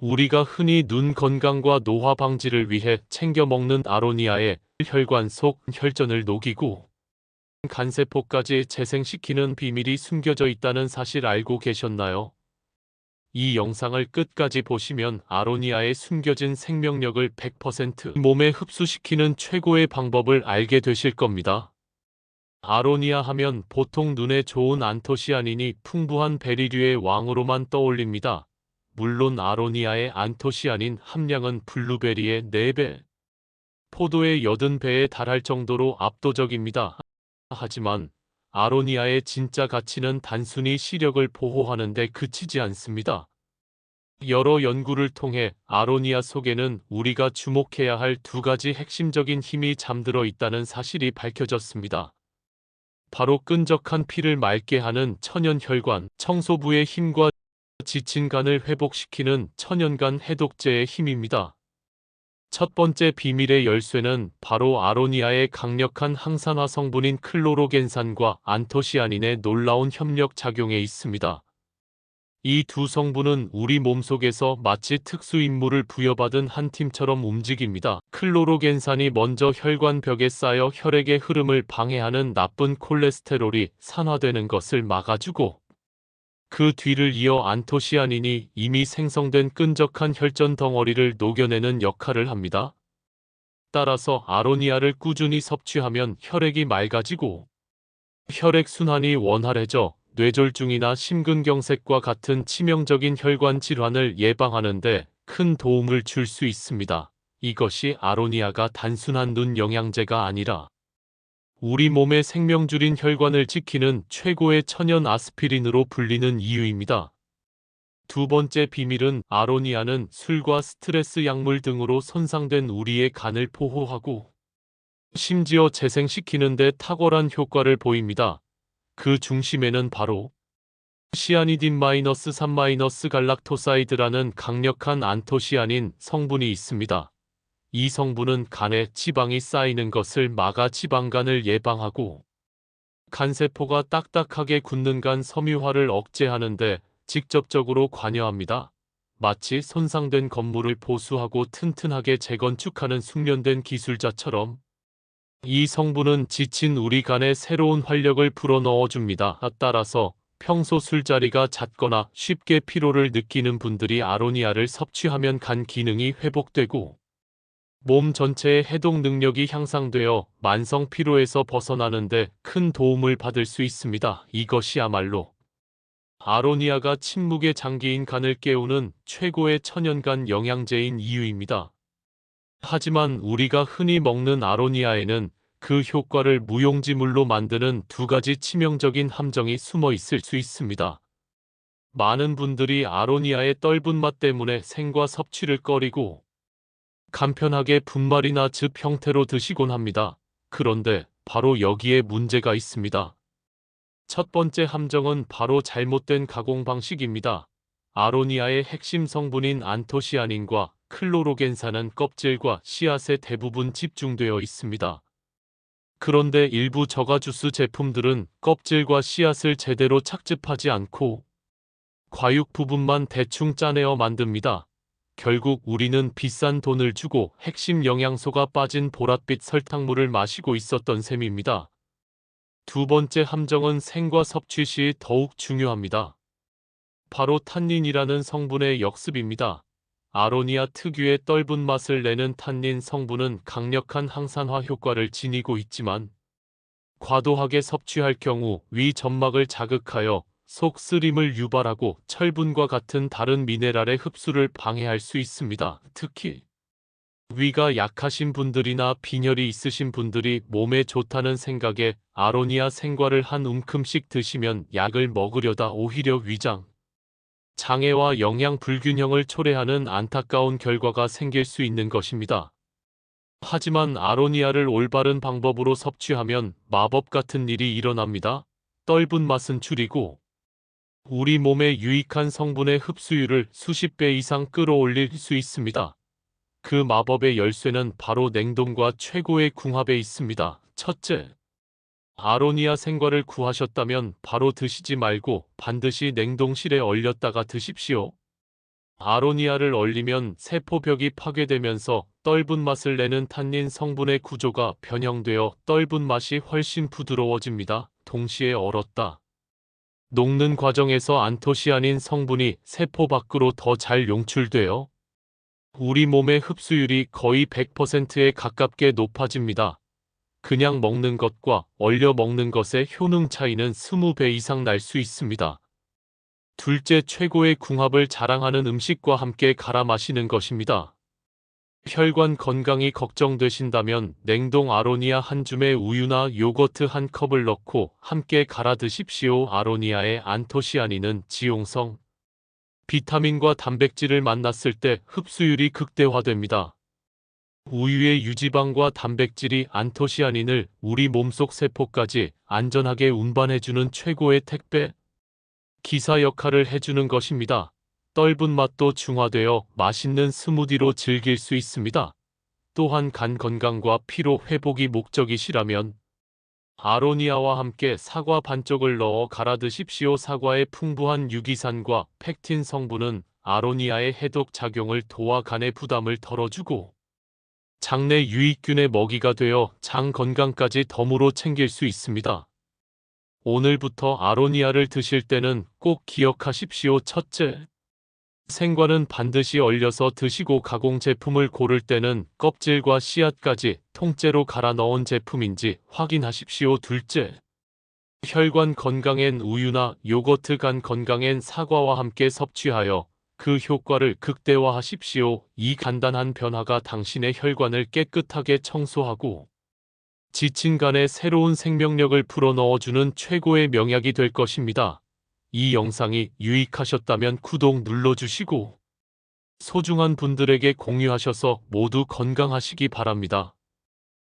우리가 흔히 눈 건강과 노화 방지를 위해 챙겨 먹는 아로니아의 혈관 속 혈전을 녹이고 간세포까지 재생시키는 비밀이 숨겨져 있다는 사실 알고 계셨나요? 이 영상을 끝까지 보시면 아로니아의 숨겨진 생명력을 100% 몸에 흡수시키는 최고의 방법을 알게 되실 겁니다. 아로니아 하면 보통 눈에 좋은 안토시아닌이 풍부한 베리류의 왕으로만 떠올립니다. 물론 아로니아의 안토시아닌 함량은 블루베리의 4배, 포도의 80배에 달할 정도로 압도적입니다. 하지만 아로니아의 진짜 가치는 단순히 시력을 보호하는 데 그치지 않습니다. 여러 연구를 통해 아로니아 속에는 우리가 주목해야 할 두 가지 핵심적인 힘이 잠들어 있다는 사실이 밝혀졌습니다. 바로 끈적한 피를 맑게 하는 천연 혈관, 청소부의 힘과 지친 간을 회복시키는 천연간 해독제의 힘입니다. 첫 번째 비밀의 열쇠는 바로 아로니아의 강력한 항산화 성분인 클로로겐산과 안토시아닌의 놀라운 협력 작용에 있습니다. 이 두 성분은 우리 몸속에서 마치 특수 임무를 부여받은 한 팀처럼 움직입니다. 클로로겐산이 먼저 혈관벽에 쌓여 혈액의 흐름을 방해하는 나쁜 콜레스테롤이 산화되는 것을 막아주고 그 뒤를 이어 안토시아닌이 이미 생성된 끈적한 혈전 덩어리를 녹여내는 역할을 합니다. 따라서 아로니아를 꾸준히 섭취하면 혈액이 맑아지고 혈액 순환이 원활해져 뇌졸중이나 심근경색과 같은 치명적인 혈관 질환을 예방하는데 큰 도움을 줄 수 있습니다. 이것이 아로니아가 단순한 눈 영양제가 아니라 우리 몸의 생명줄인 혈관을 지키는 최고의 천연 아스피린으로 불리는 이유입니다. 두 번째 비밀은 아로니아는 술과 스트레스 약물 등으로 손상된 우리의 간을 보호하고 심지어 재생시키는데 탁월한 효과를 보입니다. 그 중심에는 바로 시아니딘-3-갈락토사이드라는 강력한 안토시아닌 성분이 있습니다. 이 성분은 간에 지방이 쌓이는 것을 막아 지방간을 예방하고 간세포가 딱딱하게 굳는 간 섬유화를 억제하는데 직접적으로 관여합니다. 마치 손상된 건물을 보수하고 튼튼하게 재건축하는 숙련된 기술자처럼 이 성분은 지친 우리 간에 새로운 활력을 불어넣어 줍니다. 따라서 평소 술자리가 잦거나 쉽게 피로를 느끼는 분들이 아로니아를 섭취하면 간 기능이 회복되고 몸 전체의 해독 능력이 향상되어 만성 피로에서 벗어나는데 큰 도움을 받을 수 있습니다. 이것이야말로 아로니아가 침묵의 장기인 간을 깨우는 최고의 천연간 영양제인 이유입니다. 하지만 우리가 흔히 먹는 아로니아에는 그 효과를 무용지물로 만드는 두 가지 치명적인 함정이 숨어 있을 수 있습니다. 많은 분들이 아로니아의 떫은 맛 때문에 생과 섭취를 꺼리고 간편하게 분말이나 즙 형태로 드시곤 합니다. 그런데 바로 여기에 문제가 있습니다. 첫 번째 함정은 바로 잘못된 가공 방식입니다. 아로니아의 핵심 성분인 안토시아닌과 클로로겐산은 껍질과 씨앗에 대부분 집중되어 있습니다. 그런데 일부 저가주스 제품들은 껍질과 씨앗을 제대로 착즙하지 않고 과육 부분만 대충 짜내어 만듭니다. 결국 우리는 비싼 돈을 주고 핵심 영양소가 빠진 보랏빛 설탕물을 마시고 있었던 셈입니다. 두 번째 함정은 생과 섭취 시 더욱 중요합니다. 바로 탄닌이라는 성분의 역습입니다. 아로니아 특유의 떫은 맛을 내는 탄닌 성분은 강력한 항산화 효과를 지니고 있지만 과도하게 섭취할 경우 위 점막을 자극하여 속 쓰림을 유발하고 철분과 같은 다른 미네랄의 흡수를 방해할 수 있습니다. 특히 위가 약하신 분들이나 빈혈이 있으신 분들이 몸에 좋다는 생각에 아로니아 생과를 한 움큼씩 드시면 약을 먹으려다 오히려 위장, 장애와 영양 불균형을 초래하는 안타까운 결과가 생길 수 있는 것입니다. 하지만 아로니아를 올바른 방법으로 섭취하면 마법 같은 일이 일어납니다. 떫은 맛은 줄이고 우리 몸에 유익한 성분의 흡수율을 수십 배 이상 끌어올릴 수 있습니다. 그 마법의 열쇠는 바로 냉동과 최고의 궁합에 있습니다. 첫째, 아로니아 생과를 구하셨다면 바로 드시지 말고 반드시 냉동실에 얼렸다가 드십시오. 아로니아를 얼리면 세포벽이 파괴되면서 떫은 맛을 내는 탄닌 성분의 구조가 변형되어 떫은 맛이 훨씬 부드러워집니다. 동시에 얼었다. 녹는 과정에서 안토시아닌 성분이 세포 밖으로 더 잘 용출되어 우리 몸의 흡수율이 거의 100%에 가깝게 높아집니다. 그냥 먹는 것과 얼려 먹는 것의 효능 차이는 20배 이상 날 수 있습니다. 둘째 최고의 궁합을 자랑하는 음식과 함께 갈아 마시는 것입니다. 혈관 건강이 걱정되신다면 냉동 아로니아 한 줌에 우유나 요거트 한 컵을 넣고 함께 갈아 드십시오. 아로니아의 안토시아닌은 지용성, 비타민과 단백질을 만났을 때 흡수율이 극대화됩니다. 우유의 유지방과 단백질이 안토시아닌을 우리 몸속 세포까지 안전하게 운반해주는 최고의 택배 기사 역할을 해주는 것입니다. 떫은 맛도 중화되어 맛있는 스무디로 즐길 수 있습니다. 또한 간 건강과 피로 회복이 목적이시라면 아로니아와 함께 사과 반쪽을 넣어 갈아 드십시오. 사과의 풍부한 유기산과 팩틴 성분은 아로니아의 해독 작용을 도와 간의 부담을 덜어주고 장내 유익균의 먹이가 되어 장 건강까지 덤으로 챙길 수 있습니다. 오늘부터 아로니아를 드실 때는 꼭 기억하십시오. 첫째, 생과는 반드시 얼려서 드시고 가공 제품을 고를 때는 껍질과 씨앗까지 통째로 갈아 넣은 제품인지 확인하십시오. 둘째, 혈관 건강엔 우유나 요거트 간 건강엔 사과와 함께 섭취하여 그 효과를 극대화하십시오. 이 간단한 변화가 당신의 혈관을 깨끗하게 청소하고 지친 간에 새로운 생명력을 불어넣어주는 최고의 명약이 될 것입니다. 이 영상이 유익하셨다면 구독 눌러주시고 소중한 분들에게 공유하셔서 모두 건강하시기 바랍니다.